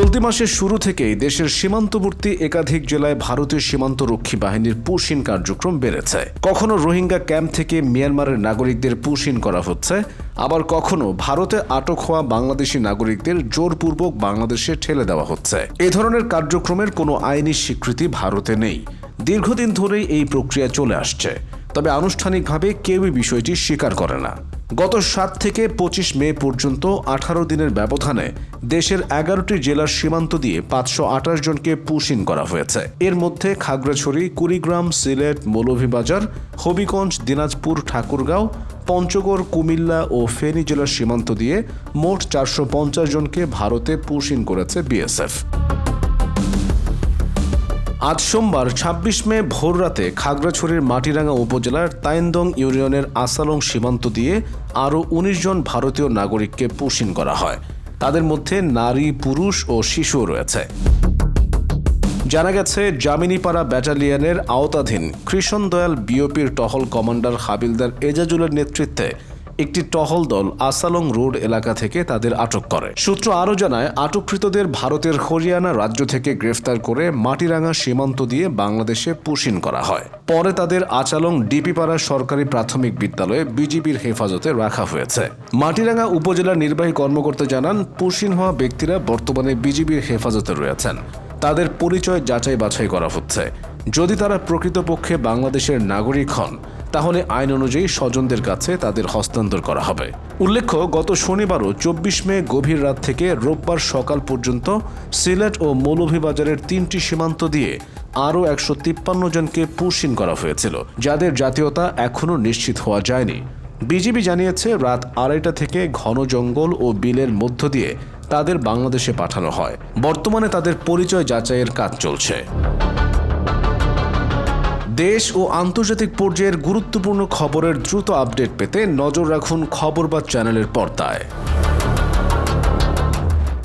চলতি মাসের শুরু থেকেই দেশের সীমান্তবর্তী একাধিক জেলায় ভারতীয় সীমান্তরক্ষী বাহিনীর পুশিন কার্যক্রম বেড়েছে। কখনো রোহিঙ্গা ক্যাম্প থেকে মিয়ানমারের নাগরিকদের পুশিন করা হচ্ছে, আবার কখনো ভারতে আটক হওয়া বাংলাদেশি নাগরিকদের জোরপূর্বক বাংলাদেশে ঠেলে দেওয়া হচ্ছে। এ ধরনের কার্যক্রমের কোনো আইনি স্বীকৃতি ভারতে নেই। দীর্ঘদিন ধরেই এই প্রক্রিয়া চলে আসছে। তবে আনুষ্ঠানিকভাবে কেউই বিষয়টি স্বীকার করে না। গত সাত থেকে পঁচিশ মে পর্যন্ত আঠারো দিনের ব্যবধানে দেশের এগারোটি জেলার সীমান্ত দিয়ে পাঁচশো আঠাশ জনকে পুশিন করা হয়েছে। এর মধ্যে খাগড়াছড়ি, কুড়িগ্রাম, সিলেট, মৌলভীবাজার, হবিগঞ্জ, দিনাজপুর, ঠাকুরগাঁও, পঞ্চগড়, কুমিল্লা ও ফেনী জেলার সীমান্ত দিয়ে মোট চারশো পঞ্চাশ জনকে ভারতে পুশিন করেছে বিএসএফ। আজ সোমবার ২৬ মে ভোররাতে খাগড়াছড়ির মাটিরাঙ্গা উপজেলার তাইন্দং ইউনিয়নের আসালং সীমান্ত দিয়ে আরও ১৯ জন ভারতীয় নাগরিককে পুশিন করা হয়। তাদের মধ্যে নারী, পুরুষ ও শিশুও রয়েছে। জানা গেছে জামিনীপাড়া ব্যাটালিয়নের আওতাধীন কৃষণ দয়াল বিওপির টহল কমান্ডার হাবিলদার এজাজুলের নেতৃত্বে একটি টহল দল আসালং রোড এলাকা থেকে তাদের আটক করে। সূত্র আরও জানায়, আটককৃতদের ভারতের হরিয়ানা রাজ্য থেকে গ্রেফতার করে মাটিরাঙ্গা সীমান্ত দিয়ে বাংলাদেশে পুশিন করা হয়। পরে তাদের আচালং ডিপিপাড়া সরকারি প্রাথমিক বিদ্যালয়ে বিজিবির হেফাজতে রাখা হয়েছে। মাটিরাঙ্গা উপজেলার নির্বাহী কর্মকর্তা জানান পুশিন হওয়া ব্যক্তিরা বর্তমানে বিজিবির হেফাজতে রয়েছেন। তাদের পরিচয় যাচাই বাছাই করা হচ্ছে। যদি তারা প্রকৃতপক্ষে বাংলাদেশের নাগরিক হন তাহলে আইন অনুযায়ী স্বজনদের কাছে তাদের হস্তান্তর করা হবে। উল্লেখ্য, গত শনিবারও চব্বিশ মে গভীর রাত থেকে রোববার সকাল পর্যন্ত সিলেট ও মৌলভীবাজারের তিনটি সীমান্ত দিয়ে আরও একশো তিপ্পান্ন জনকে পুশিন করা হয়েছিল, যাদের জাতীয়তা এখনও নিশ্চিত হওয়া যায়নি। বিজিবি জানিয়েছে, রাত আড়াইটা থেকে ঘন জঙ্গল ও বিলের মধ্য দিয়ে তাদের বাংলাদেশে পাঠানো হয়। বর্তমানে তাদের পরিচয় যাচাইয়ের কাজ চলছে। দেশ ও আন্তর্জাতিক পর্যায়ের গুরুত্বপূর্ণ খবরের দ্রুত আপডেট পেতে নজর রাখুন খবরবাদ চ্যানেলের পর্দায়।